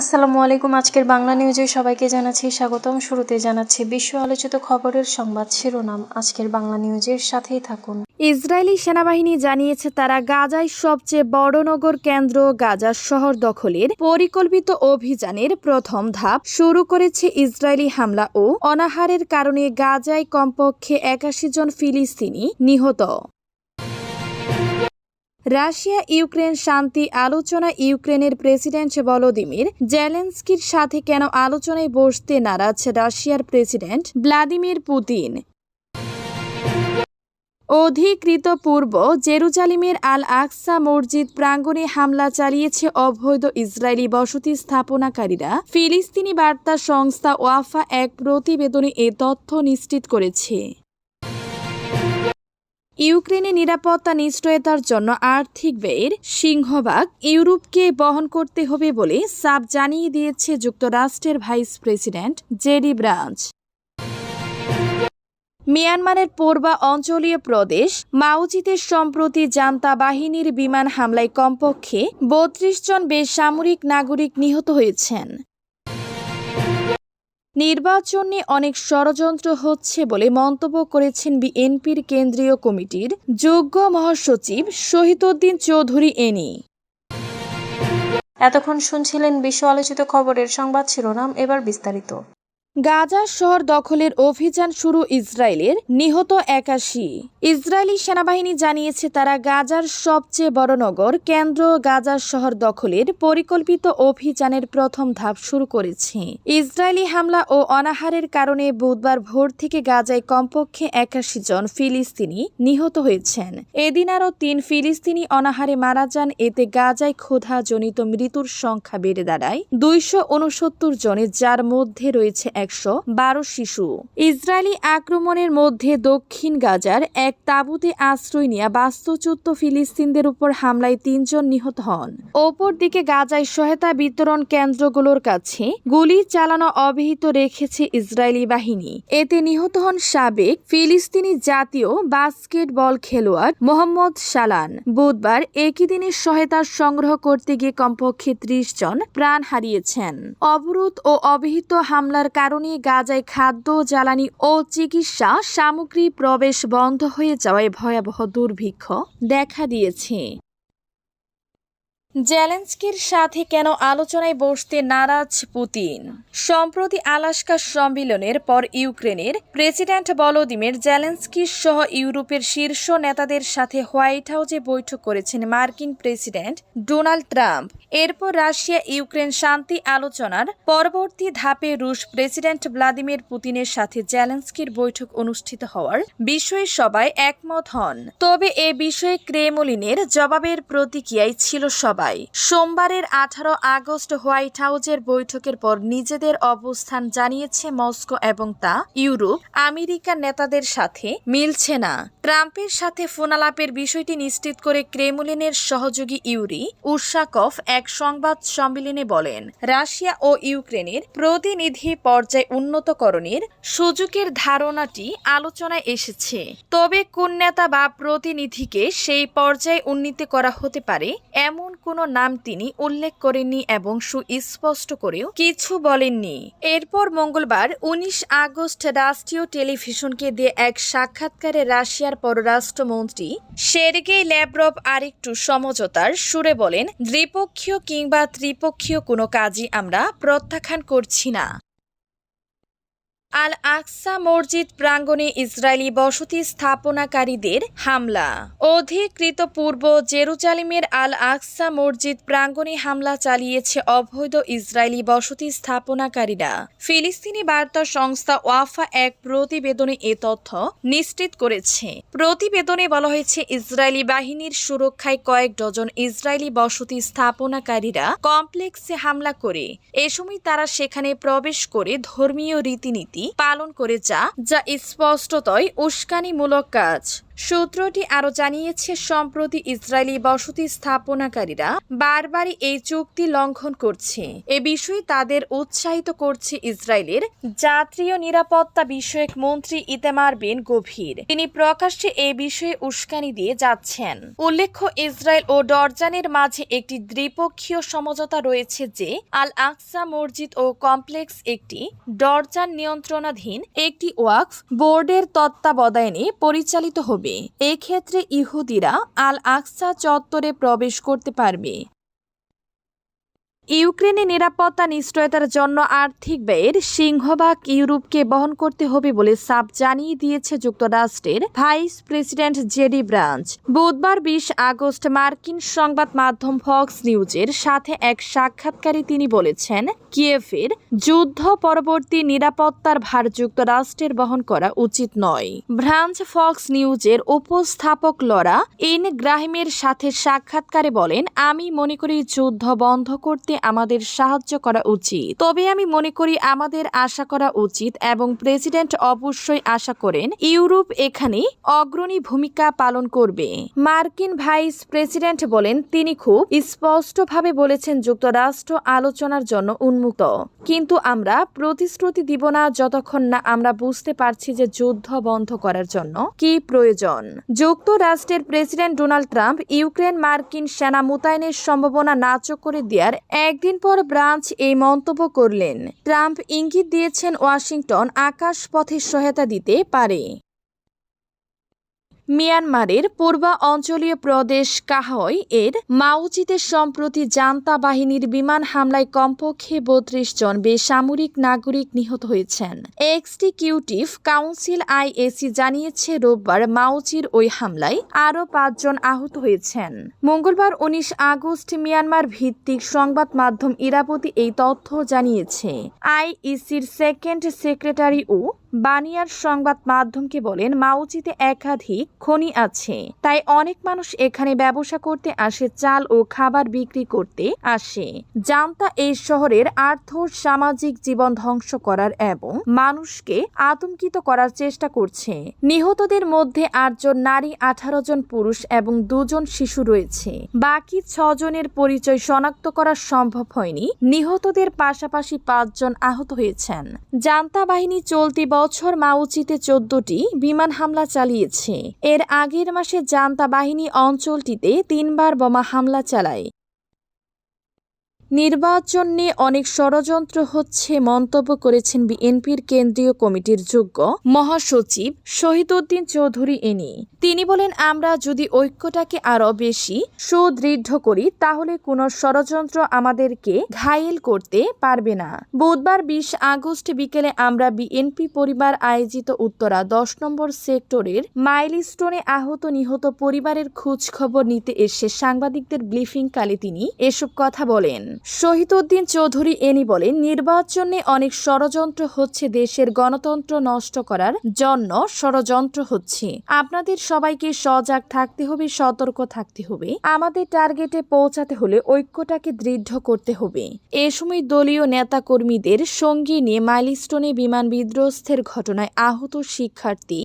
আসসালামু আলাইকুম, আজকের বাংলা নিউজে সবাইকে জানাচ্ছি স্বাগতম। শুরুতে জানাচ্ছি বিশ্ব আলোচিত খবরের সংবাদ শিরোনাম। আজকের বাংলা নিউজের সাথেই থাকুন। ইসরায়েলি সেনাবাহিনী জানিয়েছে, তারা গাজায় সবচেয়ে বড় নগর কেন্দ্র গাজা শহর দখলের পরিকল্পিত অভিযানের প্রথম ধাপ শুরু করেছে ইসরায়েলি হামলা ও অনাহারের কারণে গাজায় কমপক্ষে একাশি জন ফিলিস্তিনি নিহত। রাশিয়া ইউক্রেন শান্তি আলোচনা ইউক্রেনের প্রেসিডেন্ট ভলোদিমির জেলেন্সকির সাথে কেন আলোচনায় বসতে নারাজ রাশিয়ার প্রেসিডেন্ট ভ্লাদিমির পুতিন? অধিকৃত পূর্ব, জেরুজালিমের আল আকসা মসজিদ প্রাঙ্গণে হামলা চালিয়েছে অবৈধ ইসরায়েলি বসতি স্থাপনাকারীরা। ফিলিস্তিনি বার্তা সংস্থা ওয়াফা এক প্রতিবেদনে এ তথ্য নিশ্চিত করেছে। ইউক্রেনে নিরাপত্তা নিশ্চয়তার জন্য আর্থিক ব্যয়ের সিংহভাগ ইউরোপকে বহন করতে হবে বলে সাব জানিয়ে দিয়েছে যুক্তরাষ্ট্রের ভাইস প্রেসিডেন্ট জেডি ব্রাঞ্চ। মিয়ানমারের পূর্বা অঞ্চলীয় প্রদেশ মাউজিতে সম্প্রতি জান্তা বাহিনীর বিমান হামলায় কমপক্ষে বত্রিশ জন বেসামরিক নাগরিক নিহত হয়েছেন। নির্বাচনে অনেক ষড়যন্ত্র হচ্ছে বলে মন্তব্য করেছেন বিএনপির কেন্দ্রীয় কমিটির যোগ্য মহাসচিব শহীদুদ্দিন চৌধুরী এনি। এতক্ষণ শুনছিলেন বিশ্ব আলোচিত খবরের সংবাদ শিরোনাম, এবার বিস্তারিত। গাজা শহর দখলের অভিযান শুরু ইসরায়েলের নিহত একাশি। ইসরায়েলি সেনাবাহিনী জানিয়েছে তারা গাজার সবচেয়ে বড় নগর কেন্দ্র গাজা শহর দখলের পরিকল্পিত অভিযানের প্রথম ধাপ শুরু করেছে। ইসরায়েলি হামলা ও অনাহারের কারণে বুধবার ভোর থেকে গাজায় কমপক্ষে একাশি জন ফিলিস্তিনি নিহত হয়েছেন। এদিন আরও তিন ফিলিস্তিনি অনাহারে মারা যান, এতে গাজায় ক্ষুধাজনিত মৃত্যুর সংখ্যা বেড়ে দাঁড়ায় দুইশো উনসত্তর জনে যার মধ্যে রয়েছে একশো বারো শিশু। ইসরায়েলি আক্রমণের মধ্যে দক্ষিণ গাজার এক তাঁবুতে আশ্রয় নিয়ে বাস্তুচ্যুত ফিলিস্তিনদের উপর হামলায় তিনজন নিহত হন। ওপর দিকে গাজায় সহায়তা বিতরণ কেন্দ্রগুলোর কাছে গুলি চালানো অব্যাহত রেখেছে ইসরায়েলি বাহিনী। এতে নিহত হন সাবেক ফিলিস্তিনি জাতীয় বাস্কেটবল খেলোয়াড় মোহাম্মদ সালান। বুধবার একই দিনে সহায়তা সংগ্রহ করতে গিয়ে কমপক্ষে ত্রিশ জন প্রাণ হারিয়েছেন। অবরোধ ও অব্যাহত হামলার কারণে গাজায় খাদ্য জ্বালানি ও চিকিৎসা সামগ্রী প্রবেশ বন্ধ হয়ে যাওয়ায় ভয়াবহ দুর্ভিক্ষ দেখা দিয়েছে। জেলেন্সকির সাথে কেন আলোচনায় বসতে নারাজ পুতিন? সম্প্রতি আলাস্কা সম্মেলনের পর ইউক্রেনের প্রেসিডেন্ট ভলোদিমির জেলেন্সকি সহ ইউরোপের শীর্ষ নেতাদের সাথে হোয়াইট হাউসে বৈঠক করেছেন মার্কিন প্রেসিডেন্ট ডোনাল্ড ট্রাম্প। এরপর রাশিয়া ইউক্রেন শান্তি আলোচনার পরবর্তী ধাপে রুশ প্রেসিডেন্ট ভ্লাদিমির পুতিনের সাথে জেলেন্সকির বৈঠক অনুষ্ঠিত হওয়ার বিষয়ে সবাই একমত হন। তবে এ বিষয়ে ক্রেমলিনের জবাবের প্রতিক্রিয়ায় ছিল সবাই। সোমবারের আঠারো আগস্ট হোয়াইট হাউসের বৈঠকের পর নিজেদের অবস্থান জানিয়েছে মস্কো এবং তা ইউরোপ। আমেরিকার নেতাদের সাথে মিলছে না। ট্রাম্পের সাথে ফোনালাপের বিষয়টি নিশ্চিত করে ক্রেমলিনের সহযোগী ইউরি উর্শাকফ এক সংবাদ সম্মেলনে বলেন, রাশিয়া ও ইউক্রেনের প্রতিনিধি পর্যায় উন্নতকরণের সুযোগের ধারণাটি আলোচনায় এসেছে। তবে কোন নেতা বা প্রতিনিধিকে সেই পর্যায়ে উন্নীত করা হতে পারে, এমন কোনো নাম তিনি উল্লেখ করেননি এবং সুস্পষ্ট করেও কিছু বলেননি। এরপর মঙ্গলবার উনিশ আগস্ট রাষ্ট্রীয় টেলিভিশনকে দিয়ে এক সাক্ষাৎকারে রাশিয়ার পররাষ্ট্রমন্ত্রী সের্গেই ল্যাব্রভ আরেকটু সমঝোতার সুরে বলেন, দ্বিপক্ষীয় কিংবা ত্রিপক্ষীয় কোনো কাজই আমরা প্রত্যাখ্যান করছি না। আল আকসা মসজিদ প্রাঙ্গণে ইসরায়েলি বসতি স্থাপনাকারীদের হামলা। অধিকৃত পূর্ব জেরুজালিমের আল আকসা মসজিদ প্রাঙ্গণে হামলা চালিয়েছে অবৈধ ইসরায়েলি বসতি স্থাপনাকারীরা। ফিলিস্তিনি বার্তা সংস্থা ওয়াফা এক প্রতিবেদনে এ তথ্য নিশ্চিত করেছে। প্রতিবেদনে বলা হয়েছে, ইসরায়েলি বাহিনীর সুরক্ষায় কয়েক ডজন ইসরায়েলি বসতি স্থাপনাকারীরা কমপ্লেক্সে হামলা করে। এ সময় তারা সেখানে প্রবেশ করে ধর্মীয় রীতিনীতি পালন করে যা যা স্পষ্টতই উস্কানিমূলক কাজ। সূত্রটি আরও জানিয়েছে, সম্প্রতি ইসরায়েলি বসতি স্থাপনাকারীরা বারবারই এই চুক্তি লঙ্ঘন করছে। এ বিষয়ে তাদের উৎসাহিত করছে ইসরায়েলের জাতীয় নিরাপত্তা বিষয়ক মন্ত্রী ইতেমার বিন গভীর। তিনি প্রকাশ্যে এ বিষয়ে উস্কানি দিয়ে যাচ্ছেন। উল্লেখ্য, ইসরায়েল ও ডরজানের মাঝে একটি দ্বিপক্ষীয় সমঝোতা রয়েছে যে আল আকসা মসজিদ ও কমপ্লেক্স একটি ডরজান নিয়ন্ত্রণাধীন একটি ওয়াক্স বোর্ডের তত্ত্বাবধানে পরিচালিত হবে। এক্ষেত্রে ইহুদিরা আল আকসা চত্বরে প্রবেশ করতে পারবে। ইউক্রেনে নিরাপত্তা নিশ্চয়তার জন্য আর্থিক ব্যয়ের সিংহভাগ ইউরোপকে বহন করতে হবে বলে সাপ জানিয়ে দিয়েছে যুক্তরাষ্ট্রের ভাইস প্রেসিডেন্ট জেডি ব্রাঞ্চ। বুধবার বিশ আগস্ট মার্কিন সংবাদ মাধ্যম ফক্স নিউজের সাথে এক সাক্ষাৎকারে তিনি বলেছেন কিয়েফের যুদ্ধ পরবর্তী নিরাপত্তার ভার যুক্তরাষ্ট্রের বহন করা উচিত নয়। ব্রাঞ্চ ফক্স নিউজের উপস্থাপক লরা ইন গ্রাহিমের সাথে সাক্ষাৎকারে বলেন, আমি মনে করি যুদ্ধ বন্ধ করতে আমাদের সাহায্য করা উচিত। তবে আমি মনে করি আমাদের আশা করা উচিত এবং প্রেসিডেন্ট অবশ্যই আশা করেন ইউরোপ এখানে অগ্রণী ভূমিকা পালন করবে। মার্কিন ভাইস প্রেসিডেন্ট বলেন, তিনি খুব স্পষ্টভাবে বলেছেন যুক্তরাষ্ট্র আলোচনার জন্য উন্মুক্ত। কিন্তু আমরা প্রতিশ্রুতি দিব না যতক্ষণ না আমরা বুঝতে পারছি যে যুদ্ধ বন্ধ করার জন্য কি প্রয়োজন। যুক্তরাষ্ট্রের প্রেসিডেন্ট ডোনাল্ড ট্রাম্প ইউক্রেন মার্কিন সেনা মোতায়েনের সম্ভাবনা নাচক করে দেওয়ার একদিন পর ব্রাঞ্চ এই মন্তব্য করলেন। ট্রাম্প ইঙ্গিত দিয়েছেন ওয়াশিংটন আকাশ পথে সহায়তা দিতে পারে। মিয়ানমারের পূর্ব অঞ্চলীয় প্রদেশ কাহয় এর মাউচিতে সম্প্রতি জান্তা বাহিনীর বিমান হামলায় কমপক্ষে বত্রিশ জন বেসামরিক নাগরিক নিহত হয়েছেন। এক্সটিকিউটিভ কাউন্সিল আইএসি জানিয়েছে, রোববার মাউচির ওই হামলায় আরও পাঁচজন আহত হয়েছেন। মঙ্গলবার উনিশ আগস্ট মিয়ানমার ভিত্তিক সংবাদ মাধ্যম ইরাবতী এই তথ্য জানিয়েছে। আইইসির সেকেন্ড সেক্রেটারি ও বানিয়ার সংবাদ মাধ্যমকে বলেন মাউচিতে একাধিক খনি আছে। তাই অনেক মানুষ এখানে ব্যবসা করতে আসে, চাল ও খাবার বিক্রি করতে আসে। জান্তা এই শহরের আর্থ সামাজিক জীবন ধ্বংস করার এবং মানুষকে আতঙ্কিত করার চেষ্টা করছে। নিহতদের মধ্যে আটজন নারী, আঠারো জন পুরুষ এবং দুজন শিশু রয়েছে। বাকি ছজনের পরিচয় শনাক্ত করা সম্ভব হয়নি। নিহতদের পাশাপাশি পাঁচজন আহত হয়েছেন। জান্তা বাহিনী চলতি বছর মাউচিতে চোদ্দটি বিমান হামলা চালিয়েছে। এর আগের মাসে জান্তা বাহিনী অঞ্চলটিতে তিনবার বোমা হামলা চালায়। নির্বাচন নিয়ে অনেক ষড়যন্ত্র হচ্ছে মন্তব্য করেছেন বিএনপির কেন্দ্রীয় কমিটির যোগ্য মহাসচিব শহীদউদ্দিন চৌধুরী এনি। তিনি বলেন, আমরা যদি ঐক্যটাকে আরও বেশি সুদৃঢ় করি, তাহলে কোনো ষড়যন্ত্র আমাদেরকে ঘায়েল করতে পারবে না। বুধবার বিশ আগস্ট বিকেলে আমরা বিএনপি পরিবার আয়োজিত উত্তরা দশ নম্বর সেক্টরের মাইলস্টোনে আহত নিহত পরিবারের খোঁজ খবর নিতে এসে সাংবাদিকদের ব্রিফিং কালে তিনি এসব কথা বলেন। শহীদউদ্দিন চৌধুরী এনি বলেন, নির্বাচনে অনেক ষড়যন্ত্র হচ্ছে, দেশের গণতন্ত্র নষ্ট করার জন্য ষড়যন্ত্র হচ্ছে। আপনাদের সবাইকে সজাগ থাকতে হবে, সতর্ক থাকতে হবে। আমাদের টার্গেটে পৌঁছাতে হলে ঐক্যটাকে দৃঢ় করতে হবে। এ সময় দলীয় নেতাকর্মীদের সঙ্গী নিয়ে মাইলস্টোনে বিমান বিধ্বস্তের ঘটনায় আহত শিক্ষার্থী